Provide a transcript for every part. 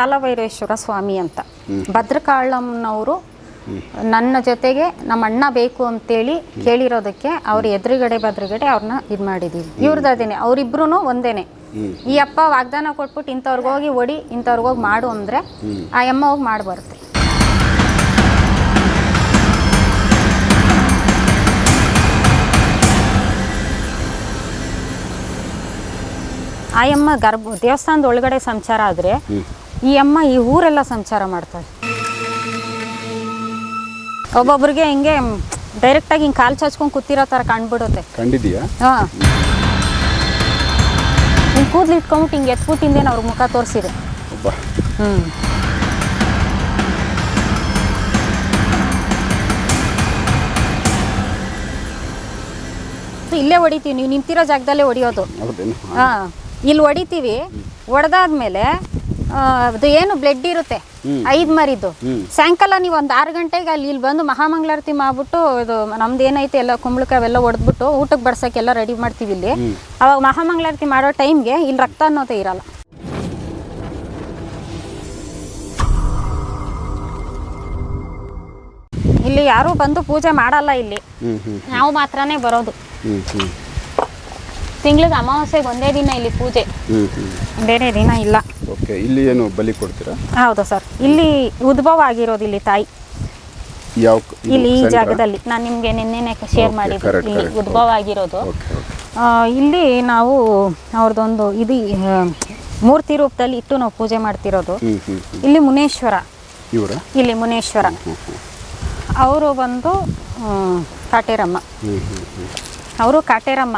ಕಾಲಭೈರೇಶ್ವರ ಸ್ವಾಮಿ ಅಂತ. ಭದ್ರಕಾಳಮ್ಮನವರು ನನ್ನ ಜೊತೆಗೆ ನಮ್ಮ ಅಣ್ಣ ಬೇಕು ಅಂತೇಳಿ ಕೇಳಿರೋದಕ್ಕೆ ಅವ್ರ ಎದುರುಗಡೆ ಬದ್ರುಗಡೆ ಅವ್ರನ್ನ ಇದು ಮಾಡಿದೀವಿ. ಇವ್ರದ್ದು ಅದೇನೆ ಅವರಿಬ್ರು ಒಂದೇನೆ. ಈ ಅಪ್ಪ ವಾಗ್ದಾನ ಕೊಟ್ಬಿಟ್ಟು ಇಂಥವ್ರಿಗೆ ಹೋಗಿ ಒಡಿ ಇಂಥವ್ರಿಗೆ ಹೋಗಿ ಮಾಡು ಅಂದರೆ ಆ ಅಮ್ಮ ಹೋಗಿ ಮಾಡಿ ಬರುತ್ತೆ. ಆ ಅಮ್ಮ ಗರ್ಭ ದೇವಸ್ಥಾನದ ಒಳಗಡೆ ಸಂಚಾರ ಆದರೆ ಈ ಅಮ್ಮ ಈ ಊರೆಲ್ಲ ಸಂಚಾರ ಮಾಡ್ತಾರೆ ಒಬ್ಬೊಬ್ರಿಗೆ ಹಿಂಗೆ ಡೈರೆಕ್ಟಾಗಿ ಹಿಂಗೆ ಕಾಲು ಚಾಚ್ಕೊಂಡು ಕೂತಿರೋ ಥರ ಕಾಣ್ಬಿಡುತ್ತೆ. ಕಂಡಿದೀಯಾ ಹಾಂ. ಹಿಂಗೆ ಕೂದಲು ಇಟ್ಕೊಂಬಿಟ್ಟು ಹಿಂಗೆ ಎತ್ಬಿಟ್ಟಿಂದೇನು ಅವ್ರ ಮುಖ ತೋರಿಸಿದೆ. ಒಬ್ಬ. ಹ್ಞೂ ಇಲ್ಲೇ ಹೊಡಿತೀವಿ ನೀವು ನಿಂತಿರೋ ಜಾಗದಲ್ಲೇ ಹೊಡಿಯೋದು. ಹಾಂ. ಇಲ್ಲಿ ಹೊಡಿತೀವಿ ಹೊಡೆದಾದ್ಮೇಲೆ ಅದು ಏನು ಬ್ಲಡ್ ಇರುತ್ತೆ? ಐದು ಮರಿದು. ಸಾಯಂಕಾಲ ನೀವು ಒಂದು ಆರು ಗಂಟೆಗೆ ಅಲ್ಲಿ ಇಲ್ಲಿ ಬಂದು ಮಹಾಮಂಗಳಾರತಿ ಮಾಡ್ಬಿಟ್ಟು ಇದು ನಮ್ದು ಏನೈತೆ ಎಲ್ಲ ಕುಂಬಳಕಾಯಿ ಅವೆಲ್ಲ ಒಡೆದ್ಬಿಟ್ಟು ಊಟಕ್ಕೆ ಬಡ್ಸೋಕ್ಕೆಲ್ಲ ರೆಡಿ ಮಾಡ್ತೀವಿ ಇಲ್ಲಿ. ಅವಾಗ ಮಹಾಮಂಗಳಾರತಿ ಮಾಡೋ ಟೈಮ್ಗೆ ಇಲ್ಲಿ ರಕ್ತ ಅನ್ನೋದೇ ಇರಲ್ಲ. ಇಲ್ಲಿ ಯಾರು ಬಂದು ಪೂಜೆ ಮಾಡಲ್ಲ ಇಲ್ಲಿ. ನಾವು ಮಾತ್ರನೇ ಬರೋದು. ತಿಂಗ್ಳಿಗೆ ಅಮಾವಾಸ್ಯೆಗೆ ಒಂದೇ ದಿನ ಇಲ್ಲಿ ಪೂಜೆ. ಬೇರೆ ದಿನ ಇಲ್ಲ. ಓಕೆ ಇಲ್ಲಿ ಏನು ಬಲಿ ಕೊಡ್ತೀರಾ? ಹೌದು ಸರ್ ಇಲ್ಲಿ ಉದ್ಭವ ಆಗಿರೋದು ಇಲ್ಲಿ ತಾಯಿ. ಯಾವ ಇಲ್ಲಿ ಈ ಜಾಗದಲ್ಲಿ ನಾನು ನಿಮಗೆ ನಿನ್ನೆನೆ ಶೇರ್ ಮಾಡಿದ್ದು. ಇಲ್ಲಿ ಉದ್ಭವ ಆಗಿರೋದು. ಇಲ್ಲಿ ನಾವು ಅವ್ರದ್ದೊಂದು ಇದು ಮೂರ್ತಿ ರೂಪದಲ್ಲಿ ಇಟ್ಟು ನಾವು ಪೂಜೆ ಮಾಡ್ತಿರೋದು. ಇಲ್ಲಿ ಮುನೇಶ್ವರ. ಇವರ? ಇಲ್ಲಿ ಮುನೇಶ್ವರ. ಅವರು ಬಂದು ಕಾಟೇರಮ್ಮ. ಅವರು ಕಾಟೇರಮ್ಮ.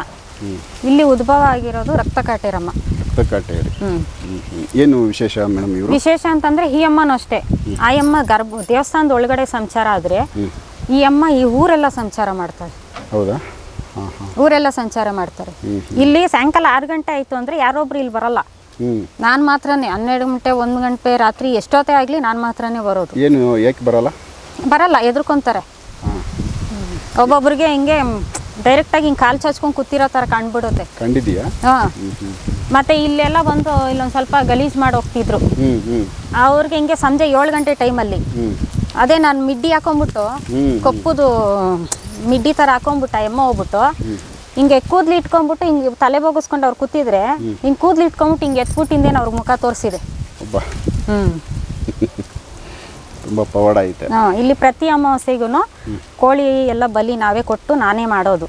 ಇಲ್ಲಿ ಉದ್ಭವ ಆಗಿರೋದು ರಕ್ತ ಕಾಟೇರಮ್ಮ. ಹ್ಞೂ ಏನು ವಿಶೇಷ ಮೇಡಮ್ ಇವರು? ವಿಶೇಷ ಅಂತಂದ್ರೆ ಈ ಅಮ್ಮನೂ ಅಷ್ಟೇ ಆ ಅಮ್ಮ ಗರ್ಭ ದೇವಸ್ಥಾನದ ಒಳಗಡೆ ಸಂಚಾರ ಆದ್ರೆ ಈ ಅಮ್ಮ ಈ ಊರೆಲ್ಲ ಸಂಚಾರ ಮಾಡ್ತಾರೆ. ಹೌದಾ? ಊರೆಲ್ಲ ಸಂಚಾರ ಮಾಡ್ತಾರೆ. ಇಲ್ಲಿ ಸಾಯಂಕಾಲ ಆರು ಗಂಟೆ ಆಯ್ತು ಅಂದ್ರೆ ಯಾರೊಬ್ರು ಇಲ್ಲಿ ಬರಲ್ಲ. ನಾನ್ ಮಾತ್ರನೇ ಹನ್ನೆರಡು ಗಂಟೆ ಒಂದು ಗಂಟೆ ರಾತ್ರಿ ಎಷ್ಟೊತ್ತೇ ಆಗಲಿ ನಾನು ಮಾತ್ರನೇ ಬರೋದು. ಏನು ಯಾಕೆ ಬರಲ್ಲ? ಬರಲ್ಲ ಎದ್ರುಕೊಂತಾರೆ. ಒಬ್ಬೊಬ್ರಿಗೆ ಹಿಂಗೆ ಡೈರೆಕ್ಟಾಗಿ ಹಿಂಗೆ ಕಾಲು ಚಾಚ್ಕೊಂಡು ಕೂತಿರೋ ಥರ ಕಾಣ್ಬಿಡುತ್ತೆ. ಕಂಡಿದೀಯಾ ಹಾಂ. ಮತ್ತೆ ಇಲ್ಲೆಲ್ಲ ಬಂದು ಇಲ್ಲೊಂದು ಸ್ವಲ್ಪ ಗಲೀಜು ಮಾಡಿ ಹೋಗ್ತಿದ್ರು. ಅವ್ರಿಗೆ ಹಿಂಗೆ ಸಂಜೆ ಏಳು ಗಂಟೆ ಟೈಮಲ್ಲಿ ಅದೇ ನಾನು ಮಿಡ್ಡಿ ಹಾಕೊಂಡ್ಬಿಟ್ಟು ಕಪ್ಪುದು ಮಿಡ್ಡಿ ಥರ ಹಾಕೊಂಬಿಟ್ಟ ಎಮ್ಮ ಹೋಗ್ಬಿಟ್ಟು ಹಿಂಗೆ ಕೂದ್ಲು ಇಟ್ಕೊಂಡ್ಬಿಟ್ಟು ಹಿಂಗೆ ತಲೆ ಬೋಗಿಸ್ಕೊಂಡು ಅವ್ರು ಕೂತಿದ್ರೆ ಹಿಂಗೆ ಕೂದ್ಲು ಇಟ್ಕೊಂಡ್ಬಿಟ್ಟು ಹಿಂಗೆ ಎತ್ಬಿಟ್ಟಿಂದೇನು ಅವ್ರ ಮುಖ ತೋರಿಸಿದೆ. ಒಬ್ಬ. ಹ್ಞೂ ತುಂಬ ಪವಾಡ ಐತೆ. ಹಾ, ಇಲ್ಲಿ ಪ್ರತಿ ಅಮಾವಾಸ್ಯೆಗೂ ಕೋಳಿ ಎಲ್ಲ ಬಲಿ ನಾವೇ ಕೊಟ್ಟು ನಾನೇ ಮಾಡೋದು.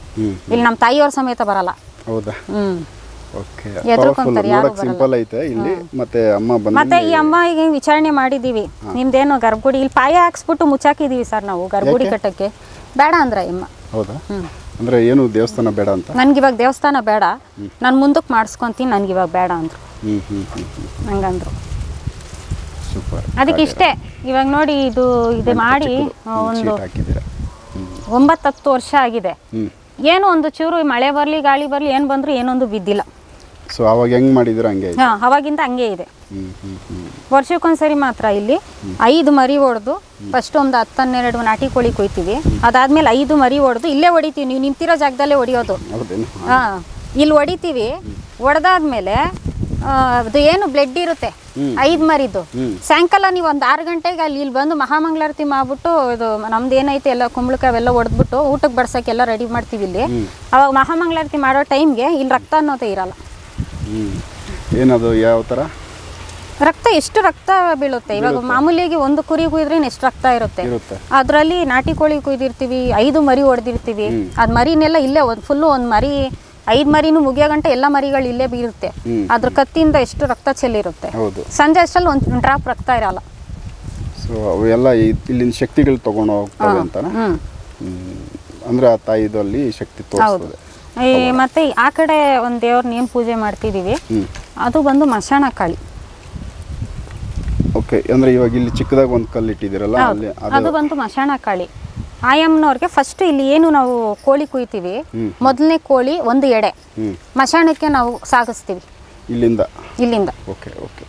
ಇಲ್ಲಿ ನಮ್ಮ ತಾಯಿಯವ್ರ ಸಮೇತ ಬರಲ್ಲ. ಹೌದಾ? ಹ್ಞೂ ಓಕೆ. ನೋಡಕ್ ಸಿಂಪಲ್ ಐತೆ ಇಲ್ಲಿ. ಮತ್ತೆ ಅಮ್ಮ ಬಂದು ಮತ್ತೆ ಈ ಅಮ್ಮ ಈಗ ವಿಚಾರಣೆ ಮಾಡಿದೀವಿ. ನಿಮ್ದೇನು ಗರ್ಭಗುಡಿ ಇಲ್ಲಿ ಪಾಯ ಹಾಕ್ಸ್ಬಿಟ್ಟು ಮುಚ್ಚಾಕಿದೀವಿ ಸರ್ ನಾವು ಗರ್ಭಗುಡಿ ಕಟ್ಟಕ್ಕೆ. ಬೇಡ ಅಂದ್ರೆ ಅಮ್ಮ. ಹೌದಾ? ಅಂದ್ರೆ ಏನು ದೇವಸ್ಥಾನ ಬೇಡ ಅಂತ? ನನ್ಗೆ ಇವಾಗ ದೇವಸ್ಥಾನ ಬೇಡ. ನಾನು ಮುಂದಕ್ಕೆ ಮಾಡಿಸ್ಕೊಂತೀನಿ ನನ್ಗೆ ಇವಾಗ ಬೇಡ ಅಂದ್ರು. ಹ್ಮ್ ಹ್ಮ್ ಹ್ಮ್ ಹ್ಮ್. ಹಂಗಂದ್ರು. ಸೂಪರ್ ಅದಕ್ಕೆ ಇಷ್ಟೇ ಇವಾಗ ನೋಡಿ ಇದು ಇದು ಮಾಡಿ ಒಂದು ಹಾಕಿದ್ದೀರಾ? ಒಂಬತ್ತು ಹತ್ತು ವರ್ಷ ಆಗಿದೆ. ಏನು ಒಂದು ಚೂರು ಮಳೆ ಬರಲಿ ಗಾಳಿ ಬರಲಿ ಏನು ಬಂದರೂ ಏನೊಂದು ಬಿದ್ದಿಲ್ಲ. ಸೊ ಅವಾಗ ಹೆಂಗ್ ಮಾಡಿದ್ರು ಹಂಗೆ? ಹಾಂ ಅವಾಗಿಂದ ಹಂಗೆ ಇದೆ. ವರ್ಷಕ್ಕೊಂದ್ಸರಿ ಮಾತ್ರ ಇಲ್ಲಿ ಐದು ಮರಿ ಹೊಡೆದು ಫಸ್ಟ್ ಒಂದು ಹತ್ತು ಹನ್ನೆರಡು ನಾಟಿ ಕೋಳಿ ಕೊಯ್ತೀವಿ. ಅದಾದ್ಮೇಲೆ ಐದು ಮರಿ ಹೊಡೆದು ಇಲ್ಲೇ ಹೊಡಿತೀವಿ. ನೀವು ನಿಂತಿರೋ ಜಾಗದಲ್ಲೇ ಹೊಡಿಯೋದು. ಹಾ ಹಾಂ. ಇಲ್ಲಿ ಹೊಡಿತೀವಿ. ಹೊಡೆದಾದ್ಮೇಲೆ ಅದು ಏನು ಬ್ಲಡ್ ಇರುತ್ತೆ? ಐದು ಮರಿದು. ಸಾಯಂಕಾಲ ನೀವು ಒಂದು ಆರು ಗಂಟೆಗೆ ಅಲ್ಲಿ ಇಲ್ಲಿ ಬಂದು ಮಹಾಮಂಗಳಾರತಿ ಮಾಡ್ಬಿಟ್ಟು ಇದು ನಮ್ದು ಏನೈತೆ ಎಲ್ಲ ಕುಂಬಳಕಾಯಿ ಅವೆಲ್ಲ ಒಡೆದ್ಬಿಟ್ಟು ಊಟಕ್ಕೆ ಬಡ್ಸೋಕ್ಕೆಲ್ಲ ರೆಡಿ ಮಾಡ್ತೀವಿ ಇಲ್ಲಿ. ಅವಾಗ ಮಹಾಮಂಗಳಾರತಿ ಮಾಡೋ ಟೈಮ್ಗೆ ಇಲ್ಲಿ ರಕ್ತ ಅನ್ನೋದೇ ಇರಲ್ಲ. ಏನದು ಯಾವ ಥರ ರಕ್ತ ಎಷ್ಟು ರಕ್ತ ಬೀಳುತ್ತೆ? ಇವಾಗ ಮಾಮೂಲಿಯಾಗಿ ಒಂದು ಕುರಿ ಕುಯ್ದ್ರೆ ಎಷ್ಟು ರಕ್ತ ಇರುತ್ತೆ? ಇರುತ್ತೆ. ಅದರಲ್ಲಿ ನಾಟಿ ಕೋಳಿ ಕುಯ್ದಿರ್ತೀವಿ ಐದು ಮರಿ ಹೊಡೆದಿರ್ತೀವಿ ಅದು ಮರಿನೆಲ್ಲ ಇಲ್ಲೇ ಒಂದು ಫುಲ್ಲು ಒಂದು ಮರಿ ಐದು ಮರಿನು ಮುಗಿಯೋ ಗಂಟೆ ಎಲ್ಲ ಮರಿಗಳು ಇಲ್ಲೇ ಬೀರುತ್ತೆ. ಅದ್ರ ಕತ್ತಿಯಿಂದ ಎಷ್ಟು ರಕ್ತ ಚೆಲ್ಲಿರುತ್ತೆ ಸಂಜೆ ಅಷ್ಟ್ರಲ್ಲಿ ಒಂದ್ ಡ್ರಾಪ್ ರಕ್ತ ಇರಲ್ಲ. ಸೊ ಅವೆಲ್ಲ ಇಲ್ಲಿನ ಶಕ್ತಿಗಳು ತಗೊಂಡು ಹೋಗ್ತವೆ ಅಂತಾನೆ. ಅಂದ್ರೆ ಆ ತಾಯಿದಲ್ಲಿ ಶಕ್ತಿ ತೋರಿಸ್ತದೆ. ಈ ಮತ್ತೆ ಆ ಕಡೆ ಒಂದು ದೇವ್ರ ನೇಮ್ ಪೂಜೆ ಮಾಡ್ತಿದೀವಿ. ಅದು ಬಂದು ಮಶಾಣ ಕಾಳಿ. ಓಕೆ ಅಂದ್ರೆ ಇವಾಗ ಇಲ್ಲಿ ಚಿಕ್ಕದಾಗ ಒಂದು ಕಲ್ಲು ಇಟ್ಟಿದ್ದೀರಲ್ಲ ಅಲ್ಲಿ ಅದು ಅದು ಬಂದು ಮಶಾಣ ಕಾಳಿ. ಆಯಮ್ಮನವ್ರಿಗೆ ಫಸ್ಟ್ ಇಲ್ಲಿ ಏನು ನಾವು ಕೋಳಿ ಕುಯ್ತೀವಿ ಮೊದಲನೇ ಕೋಳಿ ಒಂದು ಎಡೆ. ಮಶಾಣಕ್ಕೆ ನಾವು ಸಾಗಿಸ್ತೀವಿ. ಇಲ್ಲಿಂದ? ಇಲ್ಲಿಂದ. Okay okay.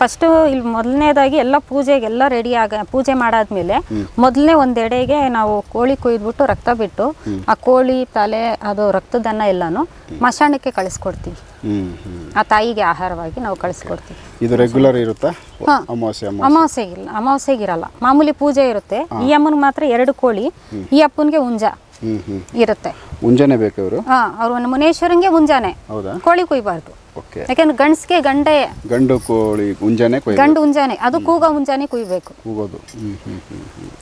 ಫಸ್ಟ್ ಇಲ್ಲಿ ಮೊದಲನೇದಾಗಿ ಎಲ್ಲ ಪೂಜೆಗೆ ಎಲ್ಲ ರೆಡಿ ಆಗ ಪೂಜೆ ಮಾಡಾದ್ಮೇಲೆ ಮೊದಲನೇ ಒಂದೆಡೆಗೆ ನಾವು ಕೋಳಿ ಕುಯ್ದ್ಬಿಟ್ಟು ರಕ್ತ ಬಿಟ್ಟು ಆ ಕೋಳಿ ತಲೆ ಅದು ರಕ್ತದನ್ನ ಎಲ್ಲಾನು ಮಶಾಣಕ್ಕೆ ಕಳಿಸ್ಕೊಡ್ತೀವಿ. ಆ ತಾಯಿಗೆ ಆಹಾರವಾಗಿ ನಾವು ಕಳಿಸ್ಕೊಡ್ತೀವಿ. ಇದು ರೆಗ್ಯುಲರ್ ಇರುತ್ತಾ? ಹಾ. ಅಮಾವಾಸ್ಯೆಗೆ ಇಲ್ಲ. ಅಮಾವಾಸ್ಯೆಗೆ ಇರಲ್ಲ. ಮಾಮೂಲಿ ಪೂಜೆ ಇರುತ್ತೆ. ಈ ಅಮ್ಮನ ಮಾತ್ರ ಎರಡು ಕೋಳಿ ಈ ಅಪ್ಪನಿಗೆ ಹುಂಜ ಇರುತ್ತೆ. ಮುಂಜಾನೆ ಬೇಕು ಅವರು ಹಾ ಅವ್ರು ಮುನೇಶ್ವರಂಗೆ ಮುಂಜಾನೆ ಕೋಳಿ ಕುಯ್ಬಾರ್ದು. ಓಕೆ. ಯಾಕಂದ್ರೆ ಗಂಡ್ಸ್ಗೆ ಗಂಡೆ ಗಂಡು ಕೋಳಿ ಮುಂಜಾನೆ ಕೊಯ್ದು ಗಂಡು ಮುಂಜಾನೆ ಅದು ಕೂಗ ಮುಂಜಾನೆ ಕುಯ್ಬೇಕು. ಕೂಗೋದು.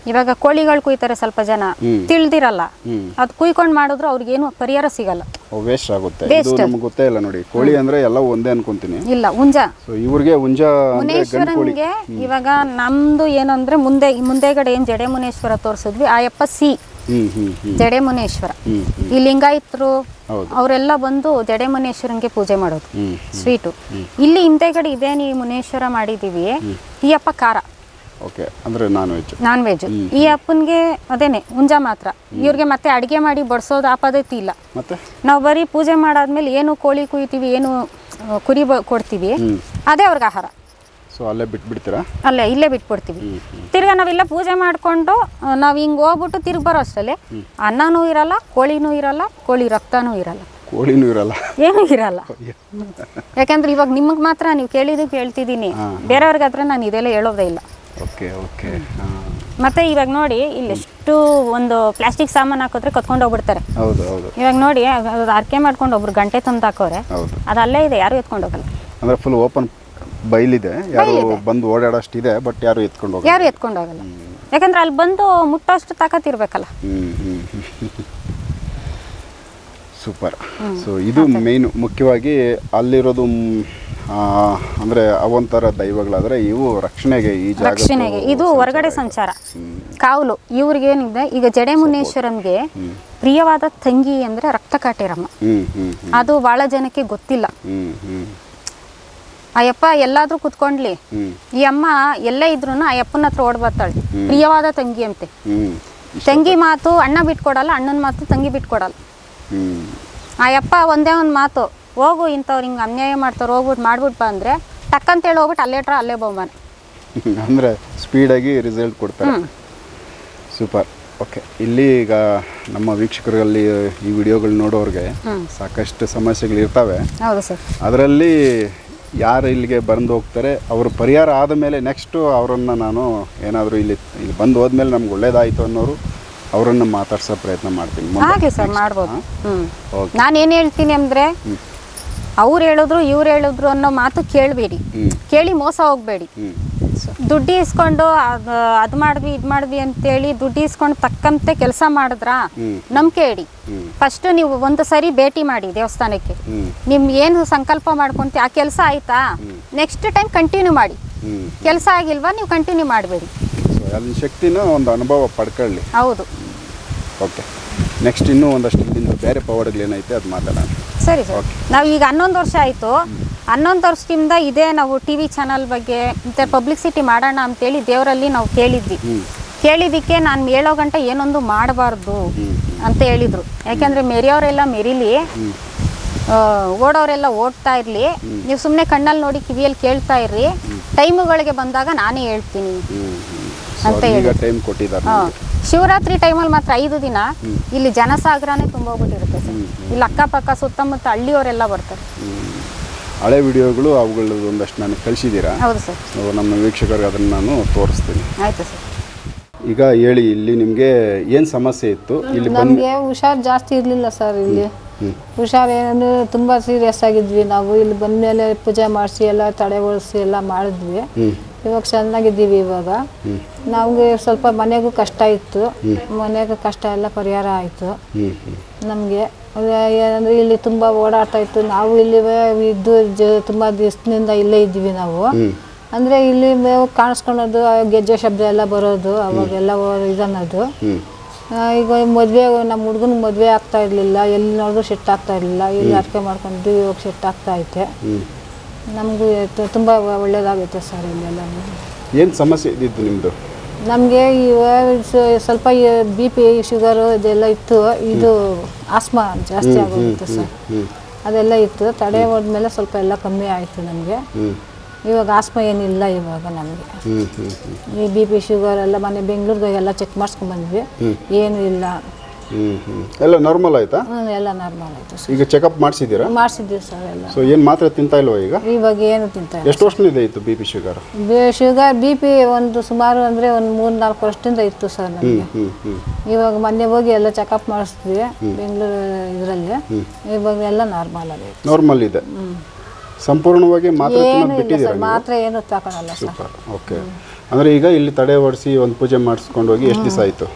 ಇವಾಗ ಕೋಳಿಗಳು ಕುಯ್ತಾರೆ ಸ್ವಲ್ಪ ಜನ ಹ್ಮ್. ತಿಳಿದಿರಲ್ಲ. ಹ್ಮ್. ಅದು ಕುಯ್ಕೊಂಡು ಮಾಡಿದ್ರು ಅವ್ರಿಗೇನು ಪರಿಹಾರ ಸಿಗಲ್ಲ. ವೇಸ್ಟ್ ಆಗುತ್ತೆ. ಇದು Waste. ನಮ್ಗೆ ಗೊತ್ತೇ ಇಲ್ಲ ನೋಡಿ. ಕೋಳಿ ಅಂದ್ರೆ ಎಲ್ಲ ಒಂದೇ ಅನ್ಕೊಂತೀನಿ. ಇಲ್ಲ ಹುಂಜ. ಸೊ ಇವ್ರಿಗೆ ಹುಂಜ ಅಂದ್ರೆ ಗಂಡು ಕೋಳಿ. ಮುನೇಶ್ವರನ್ಗೆ ಇವಾಗ ನಮ್ದು ಏನಂದ್ರೆ ಮುಂದೆ ಮುಂದೆಗಡೆ ಏನ್ ಜಡೆ ಮುನೇಶ್ವರ ತೋರಿಸಿದ್ವಿ ಆ ಯಪ್ಪ ಸಿ. ಹ್ಮ್ ಹ್ಮ್ ಹ್ಮ್. ಜಡೆ ಮುನೇಶ್ವರ ಹ್ಮ್ ಹ್ಮ್. ಈ ಲಿಂಗಾಯತರು ಅವರೆಲ್ಲ ಬಂದು ಜಡೆ ಮುನೇಶ್ವರಂಗೆ ಪೂಜೆ ಮಾಡೋದು. ಸ್ವೀಟು. ಇಲ್ಲಿ ಹಿಂದೆಗಡೆ ಇದೇನು ನೀ ಮುನೇಶ್ವರ ಮಾಡಿದೀವಿ ಈ ಅಪ್ಪ ಖಾರ. ಓಕೆ ಅಂದ್ರೆ ನಾನ್ ವೆಜ್ ನಾನ್ ವೆಜ್ ಈ ಅಪ್ಪನ್ಗೆ ಅದೇನೆ ಹುಂಜ ಮಾತ್ರ. ಇವ್ರಿಗೆ ಮತ್ತೆ ಅಡಿಗೆ ಮಾಡಿ ಬಡಿಸೋದು ಆ ಪದ್ಧತಿ ಇಲ್ಲ. ಮತ್ತೆ? ನಾವು ಬರೀ ಪೂಜೆ ಮಾಡಾದ್ಮೇಲೆ ಏನು ಕೋಳಿ ಕುಯ್ತೀವಿ ಏನು ಕುರಿ ಕೊಡ್ತೀವಿ ಅದೇ ಅವ್ರಿಗೆ ಆಹಾರ. ಸೊ ಅಲ್ಲೇ ಬಿಟ್ಬಿಡ್ತೀರಾ? ಅಲ್ಲೇ ಇಲ್ಲೇ ಬಿಟ್ಬಿಡ್ತೀವಿ. ತಿರ್ಗಾ ನಾವೆಲ್ಲ ಪೂಜೆ ಮಾಡಿಕೊಂಡು ನಾವು ಹಿಂಗೆ ಹೋಗ್ಬಿಟ್ಟು ತಿರ್ಗಿ ಬರೋ ಅಷ್ಟರಲ್ಲಿ ಅನ್ನನೂ ಇರಲ್ಲ ಕೋಳಿನೂ ಇರಲ್ಲ ಕೋಳಿ ರಕ್ತನೂ ಇರಲ್ಲ. ಕೋಳಿನೂ ಇರಲ್ಲ. ಏನೂ ಇರಲ್ಲ. ಯಾಕಂದ್ರೆ ಇವಾಗ ನಿಮಗೆ ಮಾತ್ರ ನೀವು ಕೇಳಿದ್ದು ಕೇಳ್ತಿದ್ದೀನಿ. ಬೇರೆಯವ್ರಿಗಾದ್ರೆ ನಾನು ಇದೆಲ್ಲ ಹೇಳೋದೇ ಇಲ್ಲ. Okay okay. ಮತ್ತೆ ಇವಾಗ ನೋಡಿ ಇಲ್ಲಿ ಎಷ್ಟು ಒಂದು ಪ್ಲಾಸ್ಟಿಕ್ ಸಾಮಾನು ಹಾಕಿದ್ರೆ ಕತ್ಕೊಂಡು ಹೋಗ್ಬಿಡ್ತಾರೆ. ಇವಾಗ ನೋಡಿ ಅದು ಅರ್ಕೆ ಮಾಡ್ಕೊಂಡು ಒಬ್ರು ಗಂಟೆ ತಂದು ಹಾಕೋರೆ ಅದು ಅಲ್ಲೇ ಇದೆ ಯಾರು ಎತ್ಕೊಂಡು ಹೋಗಲ್ಲ. ಅಂದ್ರೆ ಫುಲ್ ಓಪನ್ ಬೈಲಿದೆ. ಯಾರು ಬಂದು ಓಡಾಡೋಷ್ಟಿದೆ ಬಟ್ ಯಾರು ಎತ್ಕೊಂಡು ಹೋಗಲ್ಲ. ಯಾರು ಎತ್ಕೊಂಡು ಹೋಗಲ್ಲ. ಯಾಕಂದ್ರೆ ಅಲ್ಲಿ ಬಂದು ಮುಟ್ಟೋಷ್ಟು ತಾಕತ್ತಿರ್ಬೇಕಲ್ಲ ಹ್ಮ್ ಹ್ಮ್ ಸೂಪರ್. ಸೊ ಇದು ಮೇನ್ ಮುಖ್ಯವಾಗಿ ಅಲ್ಲಿರೋದು ಅಂದ್ರೆ ಅವಂತರ ದೈವಗಳಾದ್ರೆ ಇವು ರಕ್ಷಣೆಗೆ ಈ ರಕ್ಷಣೆಗೆ. ಇದು ಹೊರಗಡೆ ಸಂಚಾರ. ಕಾವಲು. ಇವ್ರಿಗೆ ಏನಿದೆ ಈಗ ಜಡೆ ಮುನೇಶ್ವರನ್ಗೆ ಪ್ರಿಯವಾದ ತಂಗಿ ಅಂದ್ರೆ ರಕ್ತ ಕಾಟೇರಮ್ಮ ಅದು ಬಹಳ ಜನಕ್ಕೆ ಗೊತ್ತಿಲ್ಲ. ಅಯ್ಯಪ್ಪ ಎಲ್ಲಾದ್ರೂ ಕುತ್ಕೊಂಡ್ಲಿ. ಈ ಅಮ್ಮ ಎಲ್ಲೇ ಇದ್ರು ಅಯ್ಯಪ್ಪನ ಹತ್ರ ಓಡ್ ಬರ್ತಾಳೆ. ಪ್ರಿಯವಾದ ತಂಗಿ ಅಂತೆ. ತಂಗಿ ಮಾತು ಅಣ್ಣ ಬಿಟ್ಕೊಡಲ್ಲ ಅಣ್ಣನ ಮಾತು ತಂಗಿ ಬಿಟ್ಕೊಡಲ್ಲ. ಅಯ್ಯಪ್ಪ ಒಂದೇ ಒಂದು ಮಾತು ಹೋಗು ಇಂಥವ್ರು ಹಿಂಗೆ ಅನ್ಯಾಯ ಮಾಡ್ತಾರೆ ಹೋಗ್ಬಿಟ್ಟು ಮಾಡ್ಬಿಟ್ಟು ಅಂದರೆ ಟಕ್ಕಂತೇಳಿ ಹೋಗ್ಬಿಟ್ಟು ಅಲ್ಲೇ ಟ್ರ ಅಲ್ಲೇ ಬಹುಮಾನ. ಅಂದ್ರೆ ಸ್ಪೀಡಾಗಿ ರಿಸಲ್ಟ್ ಕೊಡ್ತಾರೆ. ಸೂಪರ್ ಓಕೆ ಇಲ್ಲಿ ಈಗ ನಮ್ಮ ವೀಕ್ಷಕರಲ್ಲಿ ಈ ವಿಡಿಯೋಗಳು ನೋಡೋರಿಗೆ ಸಾಕಷ್ಟು ಸಮಸ್ಯೆಗಳು ಇರ್ತವೆ ಹೌದು ಸರ್. ಅದರಲ್ಲಿ ಯಾರು ಇಲ್ಲಿಗೆ ಬಂದು ಹೋಗ್ತಾರೆ ಅವರು ಪರಿಹಾರ ಆದ ಮೇಲೆ ನೆಕ್ಸ್ಟು ಅವರನ್ನು ನಾನು ಏನಾದರೂ ಇಲ್ಲಿ ಇಲ್ಲಿ ಬಂದು ಹೋದ್ಮೇಲೆ ನಮ್ಗೆ ಒಳ್ಳೇದಾಯಿತು ಅನ್ನೋರು ಅವರನ್ನು ಮಾತಾಡ್ಸೋ ಪ್ರಯತ್ನ ಮಾಡ್ತೀನಿ. ಹಾಗೆ ಸರ್ ಮಾಡ್ಬೋದು. ಹ್ಞೂ ನಾನು ಏನು ಹೇಳ್ತೀನಿ ಅಂದರೆ ಅವ್ರು ಹೇಳಿದ್ರು ಇವ್ರು ಹೇಳಿದ್ರು ಅನ್ನೋ ಮಾತು ಕೇಳಬೇಡಿ. ಕೇಳಿ ಮೋಸ ಹೋಗಬೇಡಿ. ದುಡ್ಡು ಇಸ್ಕೊಂಡು ಅದು ಅದು ಮಾಡಿದ್ವಿ ಇದು ಮಾಡಿದ್ವಿ ಅಂತೇಳಿ ದುಡ್ಡು ಇಸ್ಕೊಂಡು ತಕ್ಕಂತೆ ಕೆಲಸ ಮಾಡಿದ್ರಾ. ನಂಬಿಕೆ ಇಡಿ. ಫಸ್ಟ್ ನೀವು ಒಂದು ಸರಿ ಭೇಟಿ ಮಾಡಿ ದೇವಸ್ಥಾನಕ್ಕೆ. ನಿಮ್ಗೆ ಏನು ಸಂಕಲ್ಪ ಮಾಡ್ಕೊಂತ ಆ ಕೆಲಸ ಆಯ್ತಾ? ನೆಕ್ಸ್ಟ್ ಟೈಮ್ ಕಂಟಿನ್ಯೂ ಮಾಡಿ. ಕೆಲಸ ಆಗಿಲ್ವಾ ನೀವು ಕಂಟಿನ್ಯೂ ಮಾಡಬೇಡಿ. ಅಲ್ಲಿ ಶಕ್ತಿನ ಒಂದು ಅನುಭವ ಪಡ್ಕೊಳ್ಳಿ. ಹೌದು. ಓಕೆ ನೆಕ್ಸ್ಟ್ ಇನ್ನೂ ಒಂದಷ್ಟು ಬೇರೆ ಪವಾಡಗಳೇನೈತೆ ಅದು ಮಾತಾಡೋಣ. ಸರಿ ಸರ್. ನಾವು ಈಗ ಹನ್ನೊಂದು ವರ್ಷ ಆಯಿತು. ಹನ್ನೊಂದು ವರ್ಷದಿಂದ ಇದೇ ನಾವು ಟಿ ವಿ ಚಾನಲ್ ಬಗ್ಗೆ ಮತ್ತು ಪಬ್ಲಿಸಿಟಿ ಮಾಡೋಣ ಅಂತೇಳಿ ದೇವರಲ್ಲಿ ನಾವು ಕೇಳಿದ್ವಿ. ಕೇಳಿದ್ದಕ್ಕೆ ನಾನು ಹೇಳೋ ಗಂಟೆ ಏನೊಂದು ಮಾಡಬಾರ್ದು ಅಂತ ಹೇಳಿದರು. ಯಾಕೆಂದರೆ ಮೆರೆಯೋರೆಲ್ಲ ಮೆರೀಲಿ ಓಡೋರೆಲ್ಲ ಓಡ್ತಾ ಇರಲಿ. ನೀವು ಸುಮ್ಮನೆ ಕಣ್ಣಲ್ಲಿ ನೋಡಿ ಕಿವಿಯಲ್ಲಿ ಕೇಳ್ತಾ ಇರ್ರಿ. ಟೈಮುಗಳಿಗೆ ಬಂದಾಗ ನಾನೇ ಹೇಳ್ತೀನಿ. ಅಂತ ಹೇಳಿ ಶಿವರಾತ್ರಿ ಟೈಮಲ್ಲಿ ಮಾತ್ರ ಐದು ದಿನ ಇಲ್ಲಿ ಜನಸಾಗರನೇ ತುಂಬೋಗ್ಬಿಟ್ಟಿರುತ್ತೆ ಸರ್. ಇಲ್ಲಿ ಅಕ್ಕಪಕ್ಕ ಸುತ್ತಮುತ್ತ ಹಳ್ಳಿಯವರೆಲ್ಲ ಬರ್ತಾರೆ. ಹಳೆ ವಿಡಿಯೋಗಳು ಅವುಗಳ ಒಂದಷ್ಟು ನನಗೆ ಕಳಿಸಿದ್ದೀರಾ? ಹೌದು ಸರ್. ನಮ್ಮ ವೀಕ್ಷಕರಿಗೆ ಅದನ್ನು ನಾನು ತೋರಿಸ್ತೀನಿ. ಆಯ್ತು ಸರ್. ಈಗ ಹೇಳಿ ಇಲ್ಲಿ ನಿಮಗೆ ಏನು ಸಮಸ್ಯೆ ಇತ್ತು? ಇಲ್ಲಿ ನಮಗೆ ಹುಷಾರು ಜಾಸ್ತಿ ಇರಲಿಲ್ಲ ಸರ್ ಇಲ್ಲಿ. ಹುಷಾರು ಏನಂದ್ರೆ ತುಂಬ ಸೀರಿಯಸ್ ಆಗಿದ್ವಿ ನಾವು. ಇಲ್ಲಿ ಬಂದಮೇಲೆ ಪೂಜೆ ಮಾಡಿಸಿ ಎಲ್ಲ ತಡೆಗೊಳಿಸಿ ಎಲ್ಲ ಮಾಡಿದ್ವಿ. ಇವಾಗ ಚೆನ್ನಾಗಿದ್ದೀವಿ ಇವಾಗ. ನಮಗೆ ಸ್ವಲ್ಪ ಮನೆಗೂ ಕಷ್ಟ ಇತ್ತು. ಮನೆಗೂ ಕಷ್ಟ ಎಲ್ಲ ಪರಿಹಾರ ಆಯಿತು. ನಮಗೆ. ಏನಂದರೆ ಇಲ್ಲಿ ತುಂಬ ಓಡಾಡ್ತಾ ಇತ್ತು. ನಾವು ಇಲ್ಲಿ ಇದ್ದು ಜ ತುಂಬ ದಿವಸದಿಂದ ಇಲ್ಲೇ ಇದ್ದೀವಿ ನಾವು. ಅಂದರೆ ಇಲ್ಲಿ ಮೇವು ಕಾಣಿಸ್ಕೊಳೋದು ಆ ಗೆಜ್ಜೆ ಶಬ್ದ ಎಲ್ಲ ಬರೋದು ಅವಾಗೆಲ್ಲ ಇದನ್ನೋದು. ಆ, ಈಗ ಮದುವೆ ನಮ್ಮ ಹುಡುಗನ ಮದುವೆ ಆಗ್ತಾ ಇರಲಿಲ್ಲ. ಎಲ್ಲಿ ನೋಡಿದ್ರು ಸೆಟ್ ಆಗ್ತಾ ಇರಲಿಲ್ಲ. ಇಲ್ಲಿ ಅರ್ಕೆ ಮಾಡ್ಕೊಂಡು ಇವಾಗ ಸೆಟ್ ಆಗ್ತಾ ಐತೆ. ನಮಗೂ ತುಂಬ ಒಳ್ಳೆಯದಾಗುತ್ತೆ ಸರ್ ಇಲ್ಲೆಲ್ಲ. ಏನು ಸಮಸ್ಯೆ ಇದ್ದಿತ್ತು ನಿಮ್ಮದು ನಮಗೆ ಇವಾಗ ಸ್ವಲ್ಪ ಬಿ ಪಿ ಶುಗರು ಇದೆಲ್ಲ ಇತ್ತು. ಇದು ಆಸ್ಮಾ ಜಾಸ್ತಿ ಆಗೋಗಿತ್ತು ಸರ್. ಅದೆಲ್ಲ ಇತ್ತು. ತಡೆ ಹೋದ್ಮೇಲೆ ಸ್ವಲ್ಪ ಎಲ್ಲ ಕಮ್ಮಿ ಆಯಿತು ನಮಗೆ. ಇವಾಗ ಆಸ್ಮ ಏನಿಲ್ಲ ಇವಾಗ ನಮಗೆ. ಈ ಬಿ ಪಿ ಶುಗರ್ ಎಲ್ಲ ಮನೆ ಬೆಂಗಳೂರಿಗೆ ಎಲ್ಲ ಚೆಕ್ ಮಾಡಿಸ್ಕೊಂಡ್ಬಂದ್ವಿ ಏನು ಇಲ್ಲ. ಹ್ಞೂ ಹ್ಞೂ ಎಲ್ಲ ನಾರ್ಮಲ್ ಆಯಿತಾ? ಹ್ಮ್, ಎಲ್ಲ ನಾರ್ಮಲ್ ಆಯಿತು ಸರ್. ಈಗ ಚೆಕಪ್ ಮಾಡಿಸಿದ್ದೀರಾ? ಮಾಡಿಸಿದ್ದೀವಿ ಸರ್ ಎಲ್ಲ. ಸೊ ಏನು ಮಾತ್ರ ತಿಂತಾ ಇಲ್ವಾ ಈಗ? ಇವಾಗ ಏನು ತಿಂತ ಇಲ್ಲ ಎಷ್ಟು ವರ್ಷದಿಂದ ಇತ್ತು B P sugar B- sugar B P ಒಂದು ಸುಮಾರು ಅಂದರೆ ಒಂದು ಮೂರು ನಾಲ್ಕು ವರ್ಷದಿಂದ ಇತ್ತು ಸರ್ ನನಗೆ ಹ್ಞೂ ಹ್ಞೂ ಇವಾಗ ಮೊನ್ನೆ ಹೋಗಿ ಎಲ್ಲ ಚೆಕಪ್ ಮಾಡಿಸಿದ್ವಿ ಬೆಂಗಳೂರು ಇದರಲ್ಲಿ. ಇವಾಗ ಎಲ್ಲ ನಾರ್ಮಲ್ ಆಗೈತೆ ನಾರ್ಮಲ್ ಇದೆ. ಸಂಪೂರ್ಣವಾಗಿ ಮಾತ್ರ ಏನು ತಿನ್ನೋದು ಇಲ್ಲ ಬಿಟ್ಟಿದ್ದೀರಾ ಸರ್ ಮಾತ್ರ ಏನು ತಗೊಳಲ್ಲ ಸರ್. ಸೂಪರ್ ಓಕೆ ಅಂದರೆ ಈಗ ಇಲ್ಲಿ ತಡೆ ಓಡಿಸಿ ಒಂದು ಪೂಜೆ ಮಾಡಿಸ್ಕೊಂಡು ಹೋಗಿ ಎಷ್ಟು ದಿವಸ ಆಯಿತು?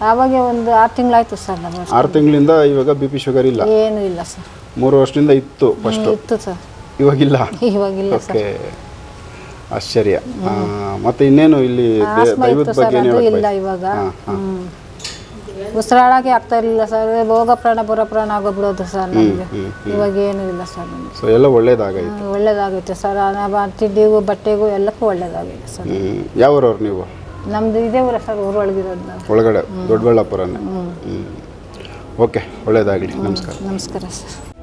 ಆವಾಗ ಒಂದು ಆರು ತಿಂಗಳಾಯ್ತು ಸರ್ ಆರು ತಿಂಗಳಿಂದ ಇವಾಗ ಬಿ ಪಿ ಶುಗರ್ ಇಲ್ಲ. ಏನು ಇಲ್ಲ ಸರ್. ಮೂರು ವರ್ಷದಿಂದ ಇತ್ತು ಫಸ್ಟ್ ಇತ್ತು ಸರ್. ಇವಾಗಿಲ್ಲ? ಇವಾಗಿಲ್ಲ ಸರ್. ಓಕೆ. ಆಶ್ಚರ್ಯ. ಆ, ಮತ್ತೆ ಇನ್ನೇನು ಇಲ್ಲಿ ದೇ- ಆಸ್ಮ ದೈವದ ಇತ್ತು ಸರ್ ಬಗ್ಗೆ ಏನು ಅದು ಹೇಳಕ್ ಇಲ್ಲ ಇವಾಗ. ಹಾ, ಹಾ. ಹ್ಮ್. ಉಸಿರಾಡಕ್ಕೆ ಆಗ್ತಾ ಇರಲಿಲ್ಲ ಸರ್. ಹೋಗ ಪ್ರಾಣ ಬರೋ ಪ್ರಾಣ ಆಗೋಗ್ಬಿಡೋದು ಸರ್ ನಮಗೆ. ಇವಾಗ ಏನು ಇಲ್ಲ ಸರ್ ನಮಗೆ. ಸೊ ಎಲ್ಲ ಒಳ್ಳೇದಾಗೈತೆ. ಒಳ್ಳೇದಾಗುತ್ತೆ ಸರ್. ನಾವು ತಿಂಡಿಗೂ ಬಟ್ಟೆಗೂ ಎಲ್ಲಕ್ಕೂ ಒಳ್ಳೇದಾಗೈತೆ ಸರ್. ಹ್ಮ್. ಯಾವೂರವ್ರು ನೀವು? ನಮ್ದು ಇದೇ ಊರ ಸರ್ ಊರೊಳಗಿರೋದು ನಾವು. ಒಳಗಡೆ ದೊಡ್ಡಬಳ್ಳಾಪುರನೇ. ಹ್ಞೂ ಓಕೆ ಒಳ್ಳೇದಾಗಲಿ. ನಮಸ್ಕಾರ. ನಮಸ್ಕಾರ ಸರ್.